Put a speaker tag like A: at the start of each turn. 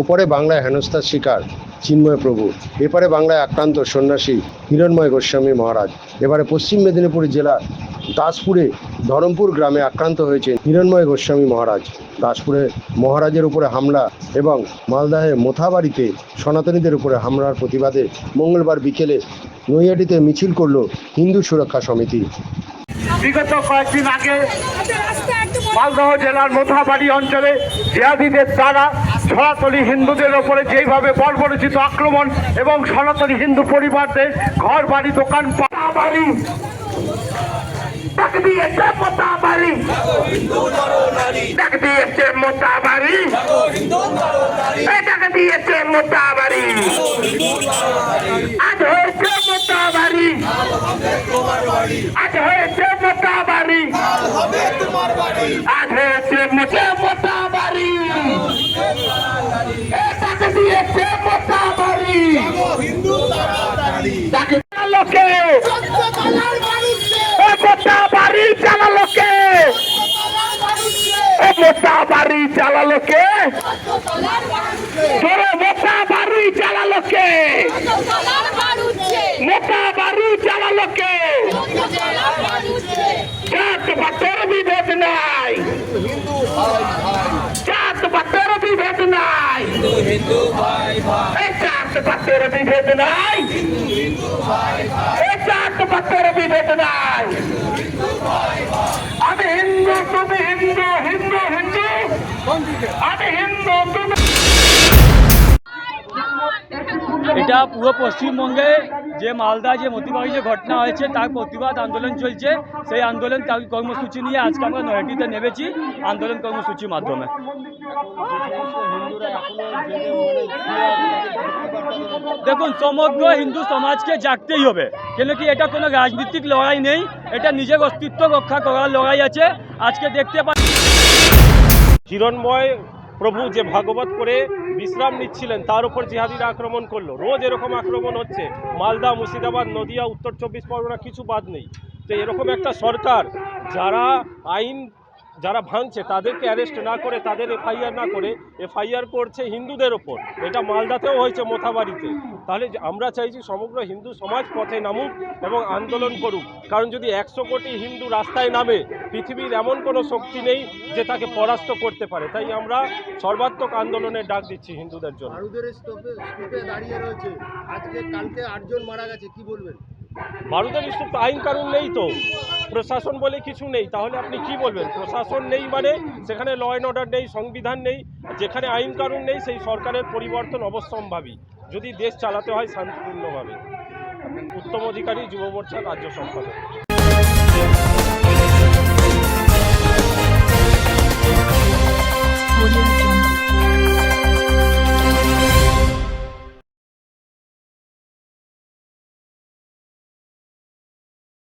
A: ওপরে বাংলায় হেনস্থার শিকার চিন্ময় প্রভু, এপারে বাংলায় আক্রান্ত সন্ন্যাসী হিরণময় গোস্বামী মহারাজ, এবারে পশ্চিম মেদিনীপুর জেলার দাসপুরে ধরমপুর গ্রামে আক্রান্ত হয়েছে হিরণময় গোস্বামী মহারাজ। দাসপুরে মহারাজের উপরে হামলা এবং মালদাহে মোথাবাড়িতে সনাতনীদের উপরে হামলার প্রতিবাদে মঙ্গলবার বিকেলে নৈহাটিতে মিছিল করল হিন্দু সুরক্ষা সমিতি।
B: বিগত কয়েকদিন আগে মালদহ জেলার মোথাবাড়ি অঞ্চলে জিহাদিদের দ্বারা সনাতনী হিন্দুদের ওপরে যেইভাবে বর্বরচিত আক্রমণ এবং সনাতনী হিন্দু পরিবারদের ঘর, বাড়ি, দোকান বাড়ি ডাক দিয়েছে মোতাবাড়ি। ডাক দিয়েছে মোতাবাড়ি। এই ডাক দিয়েছে মোতাবাড়ি। আজ হয়েছে মোতাবাড়ি। আজ হয়েছে মোতাবাড়ি। আজ হয়েছে মুঝে মোতাবাড়ি এটাকে দিয়েছে মোতাবাড়ি তাকে লোকে ও মোতাবাড়ি চালালোকে ও মোতাবাড়ি চালালোকে তোরে মোতাবাড়ি চালালোকে মোতাবাড়ি চালালোকে জাত পাতের বিভেদ নাই জাত পাতের বিভেদ নাই এই জাত পাতের বিভেদ নাই। জাত পাতের বিভেদ নাই। আমি হিন্দু তুমি হিন্দু হিন্দু হিন্দু। আমি
C: এটা পুরো পশ্চিমবঙ্গে যে মালদা যে মতিবাড়ি যে ঘটনা হয়েছে, তার প্রতিবাদ আন্দোলন চলছে। সেই আন্দোলন কর্মসূচি নিয়ে আজকে আমরা নয়াটিতে নেমেছি আন্দোলন কর্মসূচির মাধ্যমে। দেখুন, সমগ্র হিন্দু সমাজকে জাগতেই হবে। কেন কি এটা কোনো রাজনীতিক লড়াই নেই, এটা নিজের অস্তিত্ব রক্ষা করার লড়াই আছে। আজকে দেখতে পা
D: হিরণময় প্রভু যে ভাগবত করে বিশ্রাম নিচ্ছিলেন, তার উপর জিহাদিরা আক্রমণ করল। রোজ এরকম আক্রমণ হচ্ছে। মালদা, মুর্শিদাবাদ, নদিয়া, উত্তর চব্বিশ পরগনা, কিছু বাদ নেই। তো এরকম একটা সরকার, যারা আইন যারা ভাঙছে, তাদেরকে অ্যারেস্ট না করে, তাদের এফআইআর না করে এফআইআর করছে হিন্দুদের ওপর। এটা মালদাতেও হয়েছে, মোথাবাড়িতে। তাহলে আমরা চাইছি সমগ্র হিন্দু সমাজ পথে নামুক এবং আন্দোলন করুক। কারণ যদি একশো কোটি হিন্দু রাস্তায় নামে, পৃথিবীর এমন কোনো শক্তি নেই যে তাকে পরাস্ত করতে পারে। তাই আমরা সর্বাত্মক আন্দোলনের ডাক দিচ্ছি হিন্দুদের জন্য।
A: দাঁড়িয়ে রয়েছে। আজকে, কালকে আটজন মারা গেছে, কি বলবেন?
D: ভারতের তো আইন কানুন নেই তো। প্রশাসন বলে কিছু নেই। তাহলে আপনি কি বলবেন? প্রশাসন নেই মানে? সেখানে ল অ্যান্ড অর্ডার নেই, সংবিধান নেই, যেখানে আইন কানুন নেই, সেই সরকারের পরিবর্তন অবশ্যম্ভাবী। যদি দেশ চালাতে হয় শান্তিপূর্ণভাবে। উত্তম অধিকারী, যুব মোর্চা রাজ্য সম্পাদক।